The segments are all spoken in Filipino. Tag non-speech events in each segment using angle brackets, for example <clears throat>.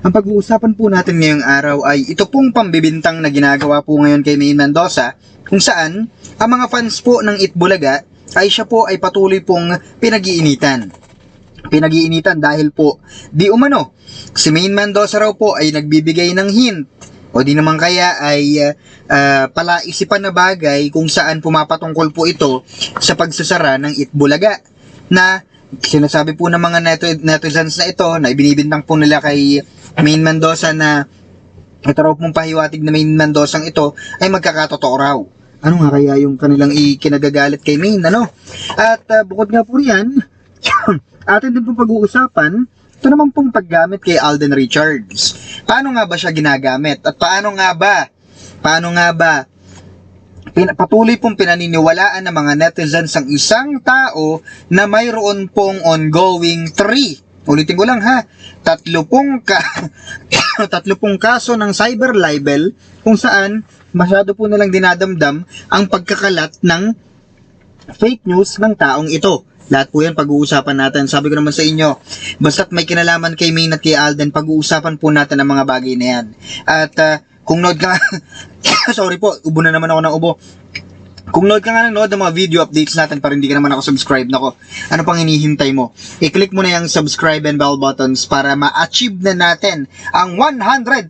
Ang pag-uusapan po natin ngayong araw ay ito pong pambibintang na ginagawa po ngayon kay Maine Mendoza kung saan ang mga fans po ng Itbulaga ay siya po ay patuloy pong pinag-iinitan. Pinag-iinitan dahil po di umano si Maine Mendoza raw po ay nagbibigay ng hint o di naman kaya ay uh, palaisipan na bagay kung saan pumapatungkol po ito sa pagsasara ng Itbulaga na sinasabi po ng mga net- netizens na ito na ibinibintang po nila kay Maine Mendoza na ito raw pong pahiwatig na Maine Mendoza ito ay magkakatotoo raw. Ano nga kaya yung kanilang ikinagagalit kay Maine, ano? At uh, bukod nga po riyan, <coughs> atin din pong pag-uusapan, ito naman pong paggamit kay Alden Richards. Paano nga ba siya ginagamit? At paano nga ba, paano nga ba patuloy pong pinaniniwalaan ng mga netizens ang isang tao na mayroon pong ongoing three Ulitin ko lang ha, tatlo pong, ka, <coughs> tatlo pong kaso ng cyber libel kung saan masyado po nilang dinadamdam ang pagkakalat ng fake news ng taong ito. Lahat po yan pag-uusapan natin. Sabi ko naman sa inyo, basta't may kinalaman kay Maine kay Alden, pag-uusapan po natin ang mga bagay na yan. At uh, kung nod ka, <coughs> sorry po, ubo na naman ako ng ubo. Kung nod ka nga ng nod ng mga video updates natin para hindi ka naman ako subscribe nako. Ano pang hinihintay mo? I-click mo na yung subscribe and bell buttons para ma-achieve na natin ang 100,000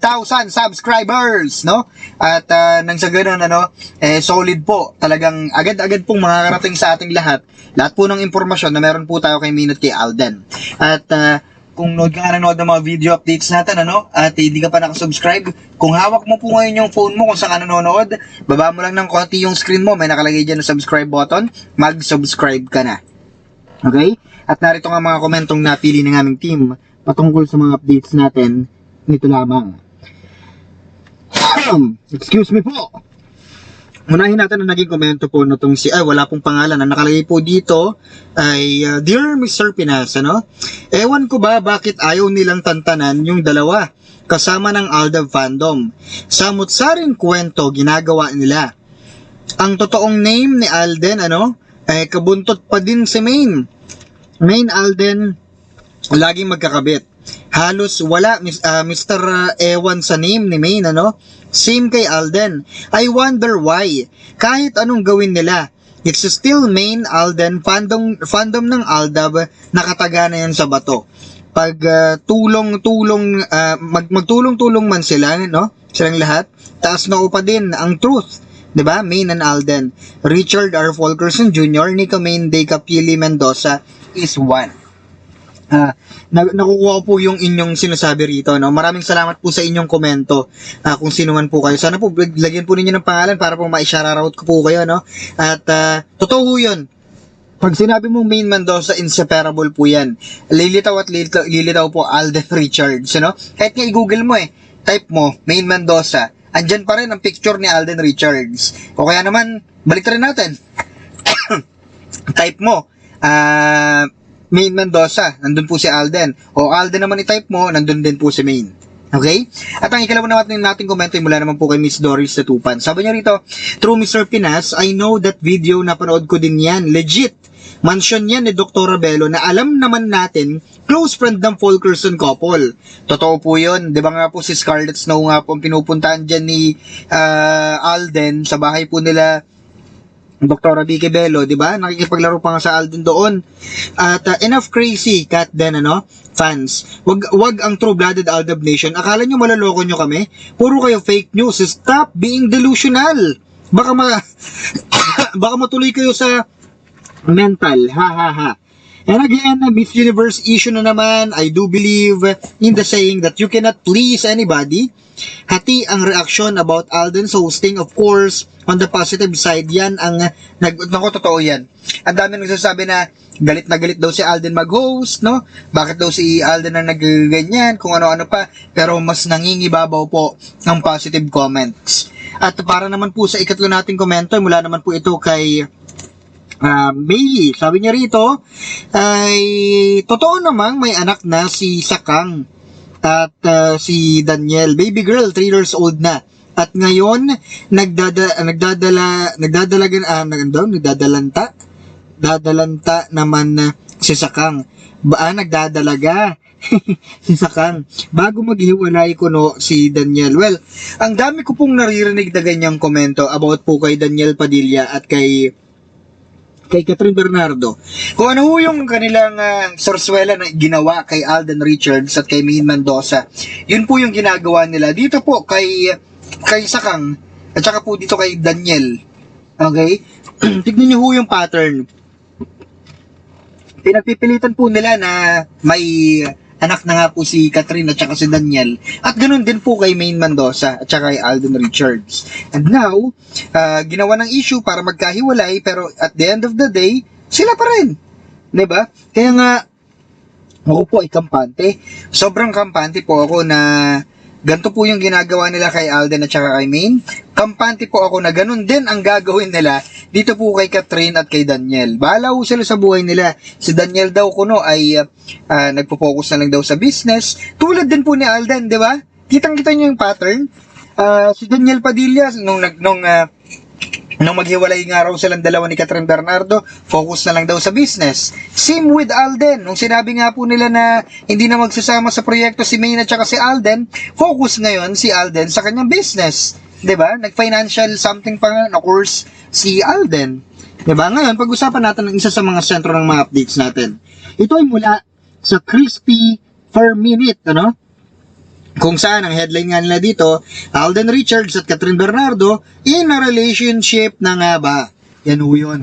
subscribers, no? At uh, nang sa ganun, ano, eh, solid po. Talagang agad-agad pong makakarating sa ating lahat. Lahat po ng impormasyon na meron po tayo kay Minute kay Alden. At uh, kung nod ka nga nanood ng mga video updates natin, ano, at hindi ka pa nakasubscribe, kung hawak mo po ngayon yung phone mo kung saan ka nanonood, baba mo lang ng konti yung screen mo, may nakalagay dyan na subscribe button, mag-subscribe ka na. Okay? At narito nga mga komentong napili ng aming team patungkol sa mga updates natin nito lamang. <coughs> Excuse me po. Unahin natin ang naging komento po nitong si, ay wala pong pangalan, ang nakalagay po dito ay, uh, Dear Mr. Pinas, ano? Ewan ko ba bakit ayaw nilang tantanan yung dalawa kasama ng Aldab fandom. Samot-saring kwento ginagawa nila. Ang totoong name ni Alden, ano? Eh, kabuntot pa din si Maine. Maine Alden, laging magkakabit. Halos wala mis- ah, Mr. ah, Ewan sa name ni Maine, ano? Same kay Alden. I wonder why. Kahit anong gawin nila, it's still Maine Alden fandom fandom ng Aldab nakataga na yan sa bato. Pag ah, tulong-tulong ah, mag magtulong-tulong man sila, no? Silang lahat, taas na pa din ang truth. 'di ba? Maine and Alden. Richard R. Fulkerson Jr., Nico Maine de Capili Mendoza is one. <laughs> Na- nakukuha ko po yung inyong sinasabi rito, no? Maraming salamat po sa inyong komento. Ah, kung sino man po kayo. Sana po lag- lagyan po ninyo ng pangalan para po ma-shoutout ko po kayo, no? At ah, totoo po 'yun. Pag sinabi mong Main Mendoza, inseparable po yan. Lilitaw at lilitaw, lilitaw po Alden <laughs> Richards, no? Kahit nga i-google mo eh, type mo, Main Mendoza, andyan pa rin ang picture ni Alden Richards. O kaya naman, balik rin natin. <coughs> type mo, ah, Main Mendoza, nandun po si Alden. O Alden naman i-type mo, nandun din po si Main. Okay? At ang ikalawa naman natin komento ay mula naman po kay Miss Doris Tatupan. Sabi niya rito, True Mr. Pinas, I know that video, napanood ko din yan. Legit. Mansion yan ni Dr. Bello na alam naman natin, close friend ng Fulkerson couple. Totoo po yun. Di ba nga po si Scarlett Snow nga po ang pinupuntahan dyan ni ah, Alden sa bahay po nila Dr. Vicky Bello, di ba? Nakikipaglaro pa nga sa Alden doon. At uh, enough crazy cat din ano, fans. Wag wag ang true-blooded Aldab Nation. Akala nyo malaloko nyo kami? Puro kayo fake news. Stop being delusional. Baka ma <coughs> baka matuloy kayo sa mental. Ha ha ha. And again, Miss Universe issue na naman, I do believe in the saying that you cannot please anybody. Hati ang reaction about Alden's hosting, of course, on the positive side, yan ang, nag, naku, totoo yan. Ang dami nagsasabi na, galit na galit daw si Alden mag-host, no? Bakit daw si Alden ang nagganyan, kung ano-ano pa. Pero mas nangingibabaw po ng positive comments. At para naman po sa ikatlo nating komento, mula naman po ito kay Ah, May, sabi niya rito, ay totoo namang may anak na si Sakang at ah, si Daniel, baby girl, 3 years old na. At ngayon, nagdada, nagdadala, nagdadalagan, ah, ano, nagdadalanta, dadalanta naman na si Sakang. Ba, ah, nagdadalaga <laughs> si Sakang. Bago maghiwalay ko no si Daniel. Well, ang dami ko pong naririnig na ganyang komento about po kay Daniel Padilla at kay kay Catherine Bernardo. Kung ano yung kanilang uh, sorsuela na ginawa kay Alden Richards at kay Maine Mendoza, yun po yung ginagawa nila. Dito po kay kay Sakang at saka po dito kay Daniel. Okay? <clears throat> Tignan niyo ho yung pattern. Pinagpipilitan po nila na may anak na nga po si Catherine at saka si Daniel. At ganun din po kay Maine Mendoza at saka kay Alden Richards. And now, ah, ginawa ng issue para magkahiwalay pero at the end of the day, sila pa rin. ba? Kaya nga ako po ay kampante. Sobrang kampante po ako na ganito po yung ginagawa nila kay Alden at saka kay Maine. Kampante po ako na ganun din ang gagawin nila dito po kay Catherine at kay Daniel. Bahala po sila sa buhay nila. Si Daniel daw kuno ay ah, nagpo-focus na lang daw sa business. Tulad din po ni Alden, di ba? Kitang-kita niyo yung pattern. Ah, si Daniel Padilla, nung, nung, ah, nung maghiwalay nga raw silang dalawa ni Catherine Bernardo, focus na lang daw sa business. Same with Alden. Nung sinabi nga po nila na hindi na magsasama sa proyekto si Maine at si Alden, focus ngayon si Alden sa kanyang business. 'Di ba? Nag-financial something pa nga, course si Alden. 'Di ba? Ngayon, pag-usapan natin ng isa sa mga sentro ng mga updates natin. Ito ay mula sa Crispy per minute, ano? Kung saan ang headline nga nila dito, Alden Richards at Catherine Bernardo in a relationship na nga ba? Yan ho yun.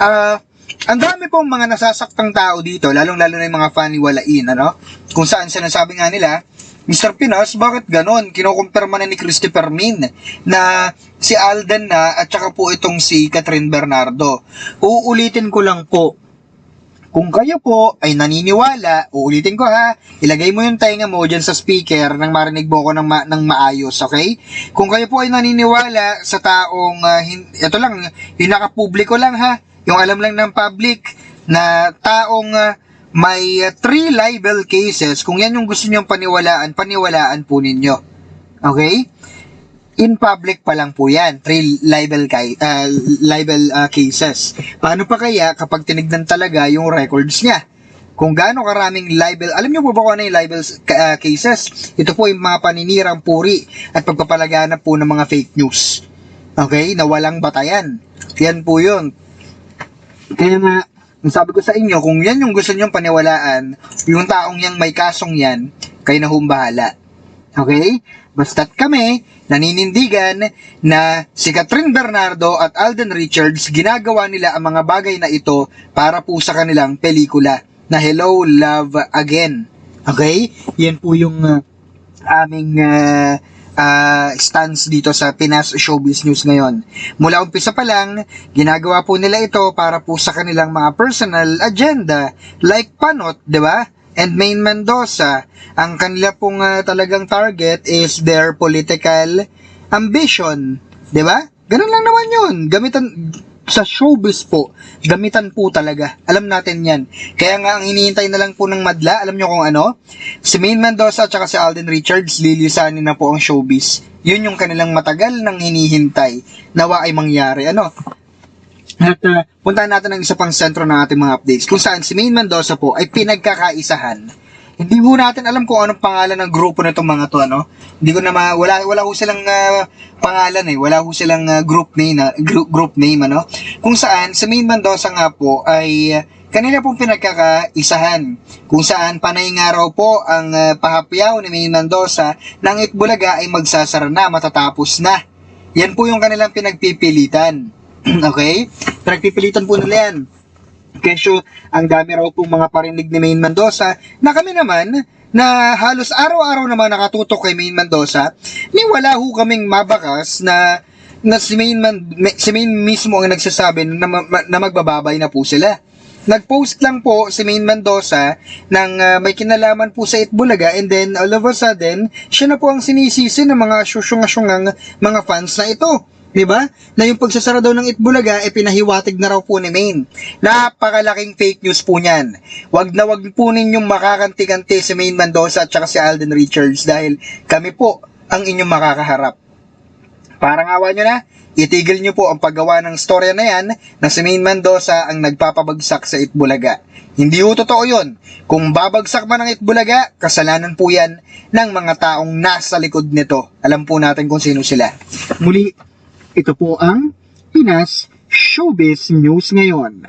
Ah, ang dami pong mga nasasaktang tao dito, lalong-lalo na yung mga faniwalain, ano? Kung saan sinasabi nga nila, Mr. Pinas, bakit ganon? Kinukumpirma na ni Christopher Min na si Alden na at saka po itong si Catherine Bernardo. Uulitin ko lang po, kung kayo po ay naniniwala, uulitin ko ha, ilagay mo yung tenga mo dyan sa speaker nang marinig mo ko ng, ma- ng maayos, okay? Kung kayo po ay naniniwala sa taong, ah, hin- ito lang, yung nakapubliko lang ha, yung alam lang ng public, na taong ah, may ah, three libel cases, kung yan yung gusto nyong paniwalaan, paniwalaan po ninyo. Okay? in public pa lang po yan, three libel, uh, libel uh, cases. Paano pa kaya kapag tinignan talaga yung records niya? Kung gaano karaming libel, alam niyo po ba kung ano yung libel uh, cases? Ito po yung mga paninirang puri at pagpapalaganap po ng mga fake news. Okay? Na walang batayan. Yan po yun. Kaya nga, sabi ko sa inyo, kung yan yung gusto nyong paniwalaan, yung taong yang may kasong yan, kayo na humbahala. Okay? Basta't kami, naninindigan na si Catherine Bernardo at Alden Richards ginagawa nila ang mga bagay na ito para po sa kanilang pelikula na Hello, Love Again. Okay? Yan po yung uh, aming uh, uh, stance dito sa Pinas Showbiz News ngayon. Mula umpisa pa lang, ginagawa po nila ito para po sa kanilang mga personal agenda like panot, di ba? and Main Mendoza, ang kanila pong uh, talagang target is their political ambition. 'Di ba? Ganun lang naman 'yun. Gamitan sa showbiz po, gamitan po talaga. Alam natin yan. Kaya nga ang hinihintay na lang po ng madla, alam nyo kung ano? Si Main Mendoza at si Alden Richards, lilisanin na po ang showbiz. Yun yung kanilang matagal nang hinihintay. Nawa ay mangyari. Ano? At uh, puntahan natin ang isa pang sentro ng ating mga updates kung saan si Main Mendoza po ay pinagkakaisahan. Hindi po natin alam kung anong pangalan ng grupo nitong mga to ano. Hindi ko na ma, wala wala ho silang uh, pangalan eh. Wala ho silang uh, group name na group, group name ano. Kung saan si Main Mendoza nga po ay uh, kanila pong pinagkakaisahan kung saan panay nga raw po ang uh, pahapyaw ni Main Mendoza ng Itbulaga ay magsasara na matatapos na. Yan po yung kanilang pinagpipilitan. <clears throat> okay? Pinagpipilitan po nila yan. Kesyo, ang dami raw pong mga parinig ni Main Mendoza na kami naman na halos araw-araw naman nakatutok kay Main Mendoza, ni wala ho kaming mabakas na na si Main, Man, si Main mismo ang nagsasabi na, na magbababay na po sila. nag-post lang po si Main Mendoza ng ah, may kinalaman po sa Itbulaga and then all of a sudden, siya na po ang sinisisi ng mga susyunga-syungang mga fans na ito. 'Di ba? Na yung pagsasara daw ng Itbulaga ay pinahiwatig na raw po ni Main. Napakalaking fake news po niyan. Wag na wag po ninyong makakanti-kanti si Main Mendoza at saka si Alden Richards dahil kami po ang inyong makakaharap. Parang awa nyo na, itigil nyo po ang paggawa ng storya na yan na si Main Mendoza ang nagpapabagsak sa Itbulaga. Hindi po totoo yun. Kung babagsak man ang Itbulaga, kasalanan po yan ng mga taong nasa likod nito. Alam po natin kung sino sila. Muli, ito po ang Pinas Showbiz News ngayon.